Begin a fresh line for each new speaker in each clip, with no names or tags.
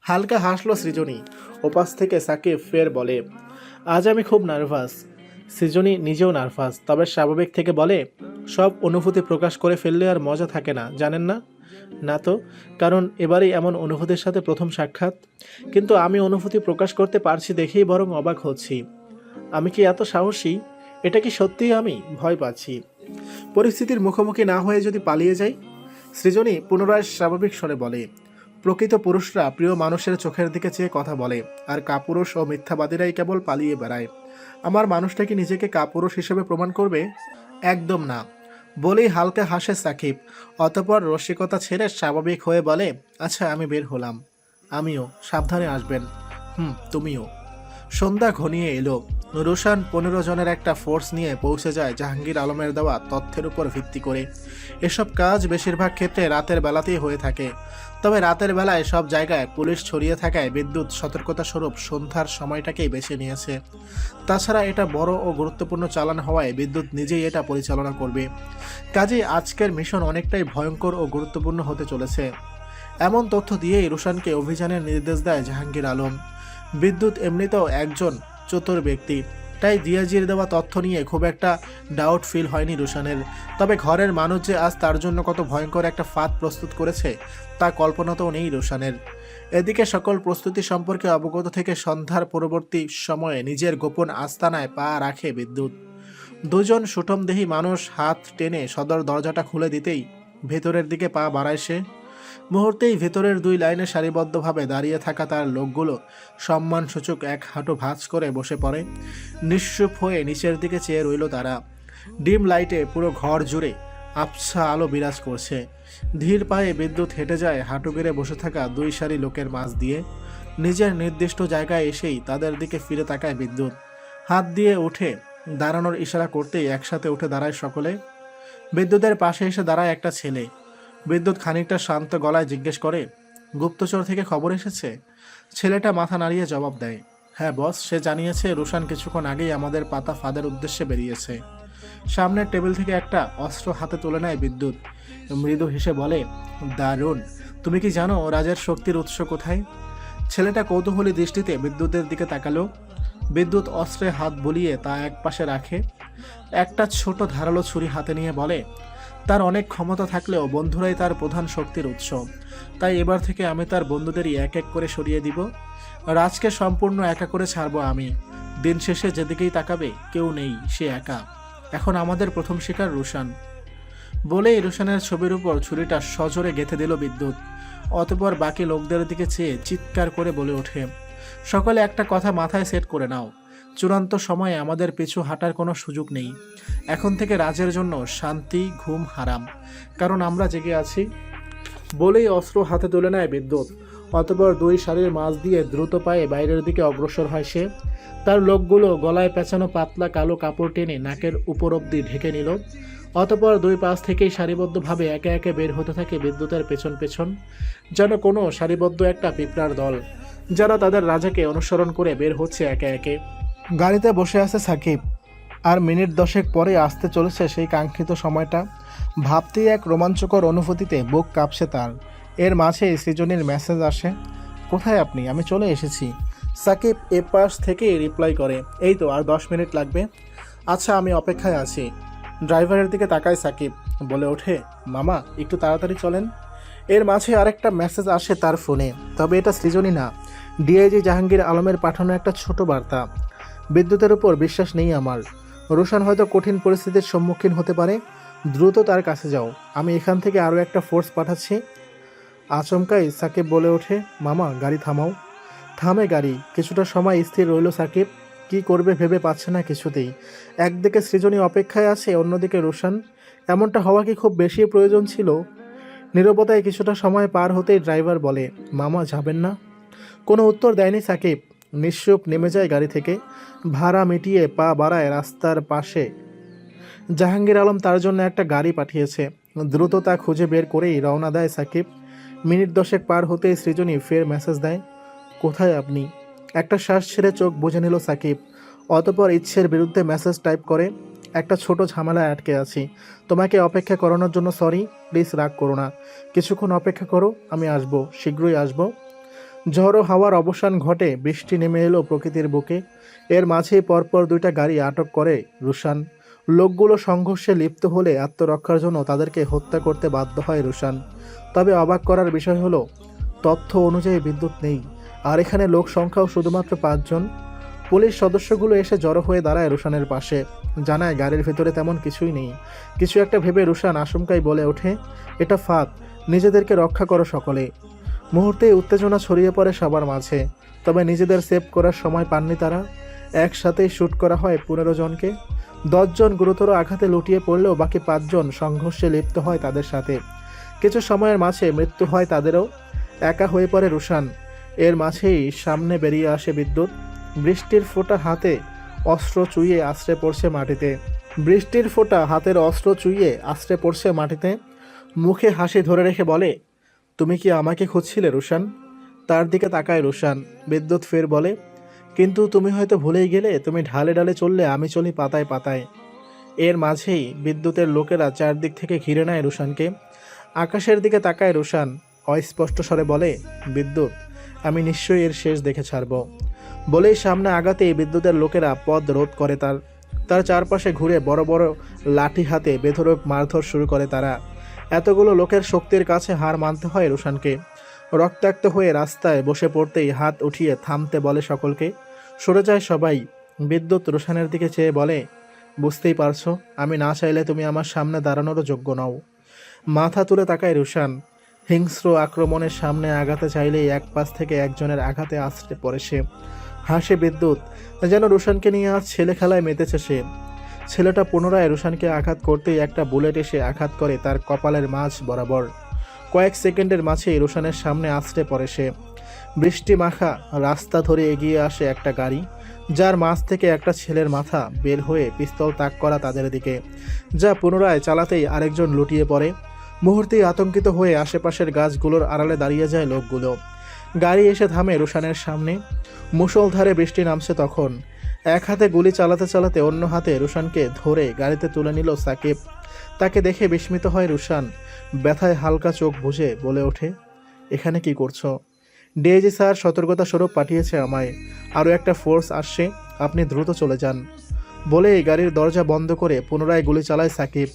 হালকা হাসলো সৃজনী। ওপাশ থেকে সাকিব ফের বলে, আজ আমি খুব নার্ভাস। সৃজনী নিজেও নার্ভাস, তবে স্বাভাবিক থেকে বলে, সব অনুভূতি প্রকাশ করে ফেললে আর মজা থাকে না, জানেন না? না তো, কারণ এবারেই এমন অনুভূতির সাথে প্রথম সাক্ষাৎ। কিন্তু আমি অনুভূতি প্রকাশ করতে পারছি দেখেই বরং অবাক হচ্ছি। আমি কি এত সাহসী? এটা কি সত্যিই আমি? ভয় পাচ্ছি। পরিস্থিতির মুখোমুখি না হয়ে যদি পালিয়ে যাই? সৃজনী পুনরায় স্বাভাবিক স্বরে বলে প্রকৃত পুরুষরা প্রিয় মানুষের চোখের দিকে চেয়ে কথা বলে, আর কাপুরুষ ও মিথ্যাবাদীরাই কেবল পালিয়ে বেড়ায়। আমার মানুষটা কি নিজেকে কাপুরুষ হিসেবে প্রমাণ করবে? একদম না। বলেই হালকা হাসে সাকিব, অতপর রসিকতা ছেড়ে স্বাভাবিক হয়ে বলে আচ্ছা আমি বের হলাম। আমিও, সাবধানে আসবেন। হুম, তুমিও। সন্ধ্যা ঘনিয়ে এলো। রোশান পনেরো জনের একটা ফোর্স নিয়ে পৌঁছে যায় জাহাঙ্গীর আলমের দেওয়া তথ্যের উপর ভিত্তি করে। এসব কাজ বেশিরভাগ ক্ষেত্রে রাতের বেলাতেই হয়ে থাকে। তবে রাতের বেলায় সব জায়গায় পুলিশ ছড়িয়ে থাকায় বিদ্যুৎ সতর্কতা স্বরূপ সন্ধ্যার সময়টাকেই বেছে নিয়েছে। তাছাড়া এটা বড় ও গুরুত্বপূর্ণ চালান হওয়ায় বিদ্যুৎ নিজেই এটা পরিচালনা করবে। কাজেই আজকের মিশন অনেকটাই ভয়ঙ্কর ও গুরুত্বপূর্ণ হতে চলেছে। এমন তথ্য দিয়েই রোশানকে অভিযানের নির্দেশ দেয় জাহাঙ্গীর আলম। বিদ্যুৎ এমনিতেও একজন চতুর ব্যক্তি। তাই দিয়াজির দেওয়া তথ্য নিয়ে খুব একটা ডাউট ফিল হয়নি রোশানের। তবে ঘরের মানুষ যে আজ তার জন্য কত ভয়ঙ্কর একটা ফাঁদ প্রস্তুত করেছে, তা কল্পনাতেও নেই রোশানের। এদিকে সকল প্রস্তুতি সম্পর্কে অবগত থেকে সন্ধ্যার পরবর্তী সময়ে নিজের গোপন আস্তানায় পা রাখে বিদ্যুৎ। দুজন সুঠমদেহী মানুষ হাত টেনে সদর দরজাটা খুলে দিতেই ভেতরের দিকে পা বাড়ায় সে। মুহূর্তেই ভেতরের দুই লাইনে সারিবদ্ধভাবে দাঁড়িয়ে থাকা তার লোকগুলো সম্মানসূচক এক হাঁটু ভাঁজ করে বসে পড়ে। নিঃসুপ হয়ে নিচের দিকে চেয়ে রইল তারা। ডিম লাইটে পুরো ঘর জুড়ে আবছা আলো বিরাজ করছে। ধীর পায়ে বিদ্যুৎ হেঁটে যায় হাঁটু গেড়ে বসে থাকা দুই সারি লোকের মাঝ দিয়ে। নিজের নির্দিষ্ট জায়গায় এসেই তাদের দিকে ফিরে তাকায় বিদ্যুৎ। হাত দিয়ে উঠে দাঁড়ানোর ইশারা করতেই একসাথে উঠে দাঁড়ায় সকলে। বিদ্যুতের পাশে এসে দাঁড়ায় একটা ছেলে। বিদ্যুৎ খানিকটা শান্ত গলায় জিজ্ঞেস করে, গুপ্তচর থেকে খবর এসেছে? ছেলেটা মাথা নাড়িয়ে জবাব দেয় হ্যাঁ বস, সে জানিয়েছে রুশান কিছুক্ষণ আগেই আমাদের পাতা ফাঁদের উদ্দেশ্যে বেরিয়েছে। সামনের টেবিল থেকে একটা অস্ত্র হাতে তুলে নেয় বিদ্যুৎ। মৃদু হেসে বলে, দারুণ! তুমি কি জানো রাজের শক্তির উৎস কোথায়? ছেলেটা কৌতূহলী দৃষ্টিতে বিদ্যুতের দিকে তাকালো। বিদ্যুৎ অস্ত্রে হাত বলিয়ে তা এক পাশে রাখে। একটা ছোট ধারালো ছুরি হাতে নিয়ে বলে তার অনেক ক্ষমতা থাকলেও বন্ধুরাই তার প্রধান শক্তির উৎস। তাই এবার থেকে আমি তার বন্ধুদেরই এক এক করে সরিয়ে দিব। রাজকে সম্পূর্ণ একা করে ছাড়বো আমি। দিন শেষে যেদিকেই তাকাবে, কেউ নেই, সে একা। এখন আমাদের প্রথম শিকার রুশান। বলেই রুশানের ছবির উপর ছুরিটা সজোরে গেঁথে দিল বিদ্যুৎ। অতপর বাকি লোকদের দিকে চেয়ে চিৎকার করে বলে ওঠে, সকলে একটা কথা মাথায় সেট করে নাও। চূড়ান্ত সময়ে আমাদের পিছু হাঁটার কোনো সুযোগ নেই। এখন থেকে রাজের জন্য শান্তি, ঘুম হারাম। কারণ আমরা জেগে আছি। বলেই অস্ত্র হাতে তুলে নেয় বিদ্যুৎ। অতপর দুই শাড়ির মাঝ দিয়ে দ্রুত পায়ে বাইরের দিকে অগ্রসর হয় সে। তার লোকগুলো গলায় পেঁচানো পাতলা কালো কাপড় টেনে নাকের উপর অব্দি ঢেকে নিল। অতপর দুই পাশ থেকেই সারিবদ্ধভাবে একে একে বের হতে থাকে বিদ্যুতের পেছন পেছন। যেন কোনো সারিবদ্ধ একটা পিঁপড়ার দল। যারা তাদের রাজাকে অনুসরণ করে বের হচ্ছে একে একে। গাড়িতে বসে আছে সাকিব। আর মিনিট দশেক পরে আসতে চলেছে সেই কাঙ্ক্ষিত সময়টা। ভাবতেই এক রোমাঞ্চকর অনুভূতিতে বুক কাঁপছে তার। এর মাঝে সৃজনীর মেসেজ আসে, কোথায় আপনি? আমি চলে এসেছি। সাকিব এ পাশ থেকেই রিপ্লাই করে, এই তো, আর দশ মিনিট লাগবে। আচ্ছা আমি অপেক্ষায় আছি। ড্রাইভারের দিকে তাকায় সাকিব, বলে ওঠে, মামা, একটু তাড়াতাড়ি চলেন। এর মাঝে আরেকটা মেসেজ আসে তার ফোনে, তবে এটা সৃজনী না। ডিআইজি জাহাঙ্গীর আলমের পাঠানো একটা ছোট বার্তা। বিদ্যুতের উপর বিশ্বাস নেই আমার। রোশান হয়তো কঠিন পরিস্থিতির সম্মুখীন হতে পারে। দ্রুত তার কাছে যাও। আমি এখান থেকে আরও একটা ফোর্স পাঠাচ্ছি। আচমকাই সাকিব বলে ওঠে, মামা, গাড়ি থামাও। থামে গাড়ি। কিছুটা সময় স্থির রইল সাকিব। কি করবে ভেবে পাচ্ছে না কিছুতেই। একদিকে সৃজনী অপেক্ষায় আছে, অন্যদিকে রোশান। এমনটা হওয়া কি খুব বেশি প্রয়োজন ছিল? নীরবতায় কিছুটা সময় পার হতেই ড্রাইভার বলে, মামা, যাবেন না কোনো উত্তর দেয়নি সাকিব। নিঃসুপ নেমে যায় গাড়ি থেকে, ভাড়া মিটিয়ে পা বাড়ায় রাস্তার পাশে। জাহাঙ্গীর আলম তার জন্য একটা গাড়ি পাঠিয়েছে। দ্রুত তা খুঁজে বের করেই রওনা দেয় সাকিব। মিনিট দশেক পার হতেই সৃজনী ফের মেসেজ দেয়, কোথায় আপনি? একটা শ্বাস ছেড়ে চোখ বুঝে নিল সাকিব। অতপর ইচ্ছের বিরুদ্ধে মেসেজ টাইপ করে, একটা ছোট ঝামেলায় আটকে আছি। তোমাকে অপেক্ষা করানোর জন্য সরি প্লিজ রাগ করো না। কিছুক্ষণ অপেক্ষা করো, আমি আসব, শীঘ্রই আসব। ঝড়ো হাওয়ার অবসান ঘটে, বৃষ্টি নেমে এলো প্রকৃতির বুকে। এর মাঝেই পরপর দুইটা গাড়ি আটক করে রুশান। লোকগুলো সংঘর্ষে লিপ্ত হলে আত্মরক্ষার জন্য তাদেরকে হত্যা করতে বাধ্য হয় রুশান। তবে অবাক করার বিষয় হলো, তথ্য অনুযায়ী বিদ্যুৎ নেই, আর এখানে লোক সংখ্যাও শুধুমাত্র পাঁচজন। পুলিশ সদস্যগুলো এসে জড়ো হয়ে দাঁড়ায় রুশানের পাশে, জানায় গাড়ির ভেতরে তেমন কিছুই নেই। কিছু একটা ভেবে রুশান আশঙ্কায় বলে ওঠে, এটা ফাঁদ, নিজেদেরকে রক্ষা করো সকলে। মুহূর্তে উত্তেজনা ছড়িয়ে পড়ে সবার মাঝে, তবে নিজেদের সেভ করার সময় পাননি তারা। একসাথেই শ্যুট করা হয় পনেরো জনকে। দশজন গুরুতর আঘাতে লুটিয়ে পড়লেও বাকি পাঁচজন সংঘর্ষে লিপ্ত হয় তাদের সাথে। কিছু সময়ের মাঝে মৃত্যু হয় তাদেরও। একা হয়ে পড়ে রুশান। এর মাঝেই সামনে বেরিয়ে আসে বিদ্যুৎ। বৃষ্টির ফোঁটা হাতে অস্ত্র চুইয়ে আশ্রে পড়ছে মাটিতে। বৃষ্টির ফোঁটা হাতের অস্ত্র চুইয়ে আশ্রে পড়ছে মাটিতে। মুখে হাসি ধরে রেখে বলে তুমি কি আমাকে খুঁজছিলে, রুশান? তার দিকে তাকায় রুশান। বিদ্যুৎ ফের বলে, কিন্তু তুমি হয়তো ভুলেই গেলে, তুমি ঢালে ঢালে চললে, আমি চলি পাতায় পাতায়। এর মাঝেই বিদ্যুতের লোকেরা চারদিক থেকে ঘিরে নেয় রুশানকে। আকাশের দিকে তাকায় রুশান, অস্পষ্ট স্বরে বলে, বিদ্যুৎ, আমি নিশ্চয়ই এর শেষ দেখে ছাড়ব। বলেই সামনে আগাতেই বিদ্যুতের লোকেরা পথ রোধ করে তার তার চারপাশে ঘুরে বড় বড় লাঠি হাতে বেধরক মারধর শুরু করে তারা। এতগুলো লোকের শক্তির কাছে হার মানতে হয় রুশানকে। রক্তাক্ত হয়ে রাস্তায় বসে পড়তেই হাত উঠিয়ে থামতে বলে সকলকে। সরে যায় সবাই। বিদ্যুৎ রোশানের দিকে চেয়ে বলে, বুঝতেই পারছ, আমি না চাইলে তুমি আমার সামনে দাঁড়ানোরও যোগ্য নও। মাথা তুলে তাকায় রুশান। হিংস্র আক্রমণের সামনে আঘাতে চাইলেই এক পাশ থেকে একজনের আঘাতে আসতে পড়ে সে। হাসে বিদ্যুৎ। যেন রুশানকে নিয়ে আজ ছেলে খেলায় মেতেছে সে। ছেলেটা পুনরায় রুশানকে আঘাত করতেই একটা বুলেট এসে আঘাত করে তার কপালের মাঝ বরাবর। কয়েক সেকেন্ডের মাঝেই রোশানের সামনে আসতে পড়ে সে। বৃষ্টি মাখা, রাস্তা ধরে এগিয়ে আসে একটা গাড়ি, যার মাঝ থেকে একটা ছেলের মাথা বের হয়ে পিস্তল তাক করা তাদের দিকে, যা পুনরায় চালাতেই আরেকজন লুটিয়ে পড়ে। মুহূর্তেই আতঙ্কিত হয়ে আশেপাশের গাছগুলোর আড়ালে দাঁড়িয়ে যায় লোকগুলো। গাড়ি এসে থামে রোশানের সামনে। মুষলধারে বৃষ্টি নামছে তখন। এক হাতে গুলি চালাতে চালাতে অন্য হাতে রুশানকে ধরে গাড়িতে তুলে নিল সাকিব। তাকে দেখে বিস্মিত হয় রুশান। ব্যথায় হালকা চোখ বুঝে বলে ওঠে, এখানে কি করছ? ডিএজি স্যার, সতর্কতা স্বরূপ পাঠিয়েছে আমায়। আরও একটা ফোর্স আসছে, আপনি দ্রুত চলে যান। বলেই গাড়ির দরজা বন্ধ করে পুনরায় গুলি চালায় সাকিব।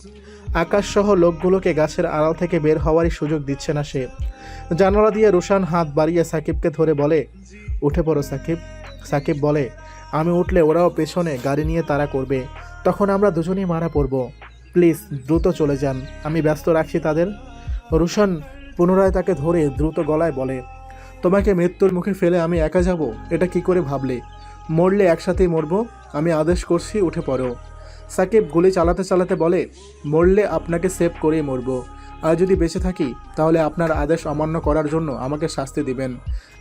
আকাশসহ লোকগুলোকে গাছের আড়াল থেকে বের হওয়ারই সুযোগ দিচ্ছে না সে। জানালা দিয়ে রুশান হাত বাড়িয়ে সাকিবকে ধরে বলে, উঠে পড়ো সাকিব। সাকিব বলে আমি উঠলে ওরাও পেছনে গাড়ি নিয়ে তারা করবে। তখন আমরা দুজনেই মারা পড়ব। প্লিজ, দ্রুত চলে যান। আমি ব্যস্ত রাখছি তাদের। রুশান পুনরায় তাকে ধরে দ্রুত গলায় বলে, তোমাকে মৃত্যুর মুখে ফেলে আমি একা যাব? এটা কি করে ভাবলে? মরলে একসাথেই মরব? আমি আদেশ করছি, উঠে পড়ো। সাকিব গুলি চালাতে চালাতে বলে, মরলে আপনাকে সেভ করেই মরব। আর যদি বেঁচে থাকি, তাহলে আপনার আদেশ অমান্য করার জন্য আমাকে শাস্তি দিবেন।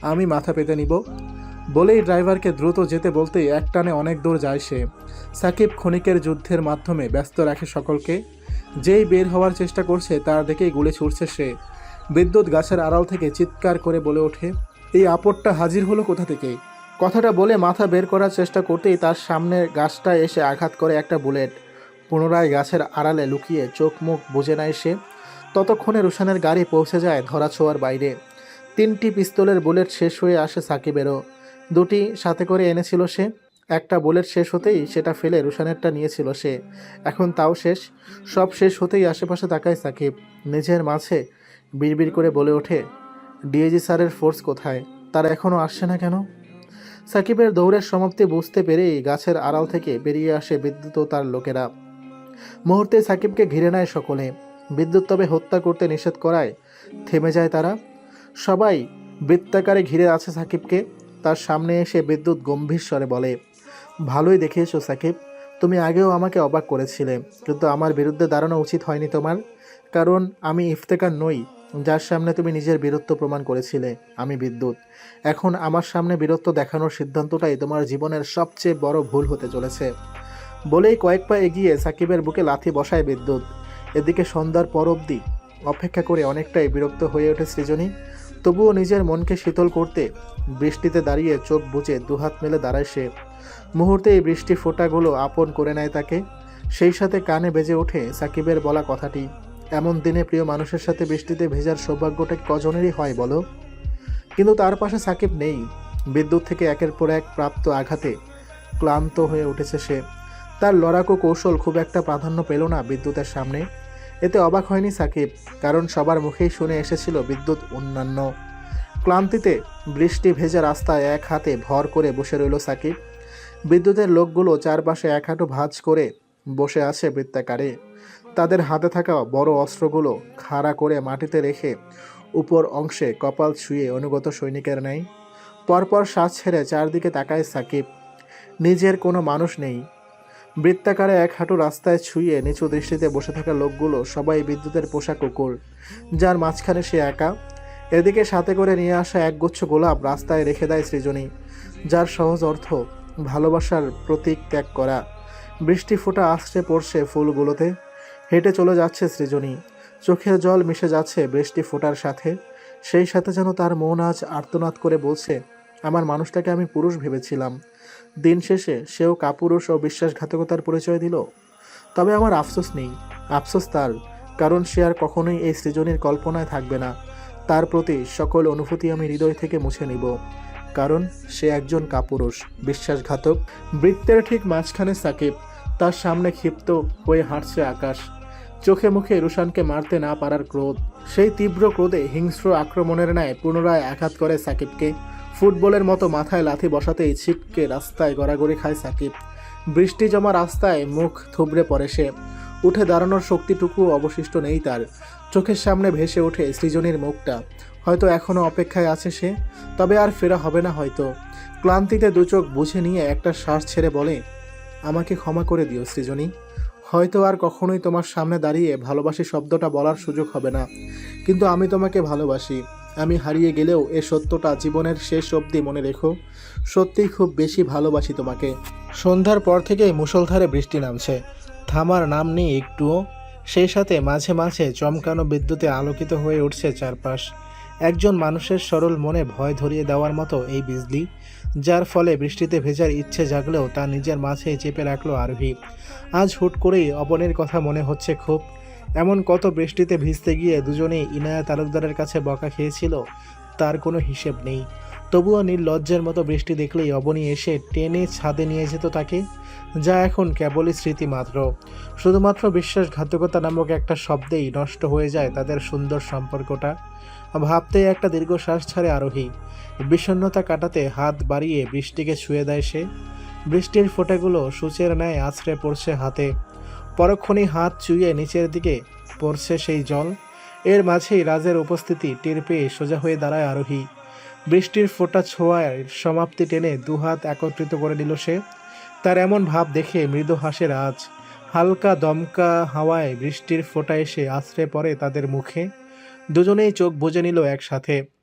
আমি মাথা পেতে নিব। বলেই ড্রাইভারকে দ্রুত যেতে বলতেই একটানে অনেক দূর যায় সে। সাকিব ক্ষণিকের যুদ্ধের মাধ্যমে ব্যস্ত রাখে সকলকে। যেই বের হওয়ার চেষ্টা করছে, তার দিকেই গুলি ছুটছে সে। বিদ্যুৎ গাছের আড়াল থেকে চিৎকার করে বলে ওঠে, এই আপদটা হাজির হলো কোথা থেকে? কথাটা বলে মাথা বের করার চেষ্টা করতেই তার সামনে গাছটা এসে আঘাত করে একটা বুলেট। পুনরায় গাছের আড়ালে লুকিয়ে চোখ মুখ বুঝে নেয় সে। ততক্ষণে রুশানের গাড়ি পৌঁছে যায় ধরাছোঁয়ার বাইরে। তিনটি পিস্তলের বুলেট শেষ হয়ে আসে সাকিবেরও। দুটি সাথে করে এনেছিল সে, একটা বুলেট শেষ হতেই সেটা ফেলে রুশানেরটা নিয়েছিল সে। এখন তাও শেষ, সব শেষ হতেই আশেপাশে তাকায় সাকিব। নিজের মাঝে বিড়বিড় করে বলে ওঠে, ডিএজি স্যারের ফোর্স কোথায়? তারা এখনও আসছে না কেন? সাকিবের দৌড়ের সমাপ্তি বুঝতে পেরেই গাছের আড়াল থেকে বেরিয়ে আসে বিদ্যুৎ তার লোকেরা। মুহূর্তে সাকিবকে ঘিরে নেয় সকলে। বিদ্যুৎ তবে হত্যা করতে নিষেধ করায়। থেমে যায় তারা। সবাই বৃত্তাকারে ঘিরে আছে সাকিবকে। তার সামনে এসে বিদ্যুৎ গম্ভীর স্বরে বলে, ভালোই দেখিয়েছো সাকিব। তুমি আগেও আমাকে অবাক করেছিলে, কিন্তু আমার বিরুদ্ধে দাঁড়ানো উচিত হয়নি তোমার। কারণ আমি ইফতেকার নই, যার সামনে তুমি নিজের বীরত্ব প্রমাণ করেছিলে, আমি বিদ্যুৎ। এখন আমার সামনে বীরত্ব দেখানোর সিদ্ধান্তটাই তোমার জীবনের সবচেয়ে বড় ভুল হতে চলেছে। বলেই কয়েক পা এগিয়ে সাকিবের বুকে লাথি বসায় বিদ্যুৎ। এদিকে সন্ধ্যার পর অবধি অপেক্ষা করে অনেকটাই বিরক্ত হয়ে ওঠে সৃজনী। তবুও নিজের মনকে শীতল করতে বৃষ্টিতে দাঁড়িয়ে চোখ বুজে দুহাত মেলে দাঁড়ায় সে। মুহূর্তে এই বৃষ্টি ফোঁটাগুলো আপন করে নেয় তাকে। সেই সাথে কানে বেজে ওঠে সাকিবের বলা কথাটি, এমন দিনে প্রিয় মানুষের সাথে বৃষ্টিতে ভেজার সৌভাগ্যটা কজনেরই হয় বলো? কিন্তু তার পাশে সাকিব নেই। বিদ্যুৎ থেকে একের পর এক প্রাপ্ত আঘাতে ক্লান্ত হয়ে উঠেছে সে। তার লড়াকু কৌশল খুব একটা প্রাধান্য পেল না বিদ্যুতের সামনে। এতে অবাক হয়নি সাকিব, কারণ সবার মুখেই শুনে এসেছিল বিদ্যুৎ অন্যান্য। ক্লান্তিতে বৃষ্টি ভেজা রাস্তায় এক হাতে ভর করে বসে রইল সাকিব। বিদ্যুতের লোকগুলো চারপাশে এক হাঁটু ভাঁজ করে বসে আছে বৃত্তাকারে। তাদের হাতে থাকা বড় অস্ত্রগুলো খাড়া করে মাটিতে রেখে উপর অংশে কপাল ছুঁয়ে অনুগত সৈনিকের নেয়। পরপর শ্বাস ছেড়ে চারদিকে তাকায় সাকিব। নিজের কোনো মানুষ নেই বৃত্তাকারে এক হাঁটু রাস্তায় ছুঁয়ে নিচু দৃষ্টিতে বসে থাকা লোকগুলো সবাই বিদ্যুতের পোশাক কুকুর যার মাঝখানে সে একা। এদিকে সাথে করে নিয়ে আসা একগুচ্ছ গোলাপ রাস্তায় রেখে দেয় সৃজনী, যার সহজ অর্থ ভালোবাসার প্রতীক ত্যাগ করা। বৃষ্টি ফোঁটা আসছে পড়ছে ফুলগুলোতে। হেঁটে চলে যাচ্ছে সৃজনী। চোখের জল মিশে যাচ্ছে বৃষ্টি ফোঁটার সাথে। সেই সাথে যেন তার মন আজ আর্তনাদ করে বলছে, আমার মানুষটাকে আমি পুরুষ ভেবেছিলাম। দিন শেষে সেও কাপুরুষ ও বিশ্বাসঘাতকতার পরিচয় দিল। তবে আমার আফসোস নেই, আফসোস তার, কারণ সে আর কখনোই এই সৃজনীর কল্পনায় থাকবে না। তার প্রতি সকল অনুভূতি আমি হৃদয় থেকে মুছে নিব, কারণ সে একজন কাপুরুষ, বিশ্বাসঘাতক, বৃত্তের ঠিক মাঝখানে সাকিব, তার সামনে ক্ষিপ্ত হয়ে হাঁটছে আকাশ। চোখে মুখে রুশানকে মারতে না পারার ক্রোধ, সেই তীব্র ক্রোধে হিংস্র আক্রমণের ন্যায় পুনরায় আঘাত করে সাকিবকে। ফুটবলের মতো মাথায় লাথি বসাতেই ছিটকে রাস্তায় গড়াগড়ি খায় সাকিব। বৃষ্টি জমা রাস্তায় মুখ থুবড়ে পড়ে সে। উঠে দাঁড়ানোর শক্তিটুকু অবশিষ্ট নেই তার। চোখের সামনে ভেসে ওঠে সৃজনীর মুখটা। হয়তো এখনও অপেক্ষায় আছে সে। তবে আর ফেরা হবে না হয়তো। ক্লান্তিতে দু চোখ বুঝে নিয়ে একটা শ্বাস ছেড়ে বলে, আমাকে ক্ষমা করে দিও সৃজনী। হয়তো আর কখনোই তোমার সামনে দাঁড়িয়ে ভালোবাসি শব্দটা বলার সুযোগ হবে না। কিন্তু আমি তোমাকে ভালোবাসি। আমি হারিয়ে গেলেও এ সত্যটা জীবনের শেষ অবধি মনে রেখো। সত্যিই খুব বেশি ভালোবাসি তোমাকে। সন্ধ্যার পর থেকেই মুষলধারে বৃষ্টি নামছে। থামার নাম নেই একটুও। সেই সাথে মাঝে মাঝে চমকানো বিদ্যুতে আলোকিত হয়ে উঠছে চারপাশ। একজন মানুষের সরল মনে ভয় ধরিয়ে দেওয়ার মতো এই বিজলি, যার ফলে বৃষ্টিতে ভেজার ইচ্ছে জাগলেও তা নিজের মাঝে চেপে রাখল আরভি আজ হুট করেই অবনের কথা মনে হচ্ছে খুব। এমন কত বৃষ্টিতে ভিজতে গিয়ে দুজনেই ইনায়া তালুকদারের কাছে বকা খেয়েছিল, তার কোনো হিসেব নেই। তবুও নির্লজ্জের মতো বৃষ্টি দেখলেই অবনী এসে টেনে ছাদে নিয়ে যেত তাকে, যা এখন কেবলই স্মৃতি মাত্র শুধুমাত্র বিশ্বাসঘাতকতা নামক একটা শব্দেই নষ্ট হয়ে যায় তাদের সুন্দর সম্পর্কটা। ভাবতেই একটা দীর্ঘশ্বাস ছাড়ে আরোহী। বিষণ্ণতা কাটাতে হাত বাড়িয়ে বৃষ্টিকে ছুঁয়ে দেয় সে। বৃষ্টির ফোঁটাগুলো সূচের ন্যায় আছড়ে পড়ছে হাতে। পরক্ষণেই হাত চুইয়ে নিচের দিকে পড়ছে সেই জল। এর মাঝেই রাজের উপস্থিতি টের পেয়ে সোজা হয়ে দাঁড়ায় আরোহী। বৃষ্টির ফোঁটা ছোঁয়ার সমাপ্তি টেনে দুহাত একত্রিত করে নিল সে। তার এমন ভাব দেখে মৃদু হাসে রাজ। হালকা দমকা হাওয়ায় বৃষ্টির ফোঁটা এসে আশ্রে পড়ে তাদের মুখে। দুজনেই চোখ বুজে নিল একসাথে।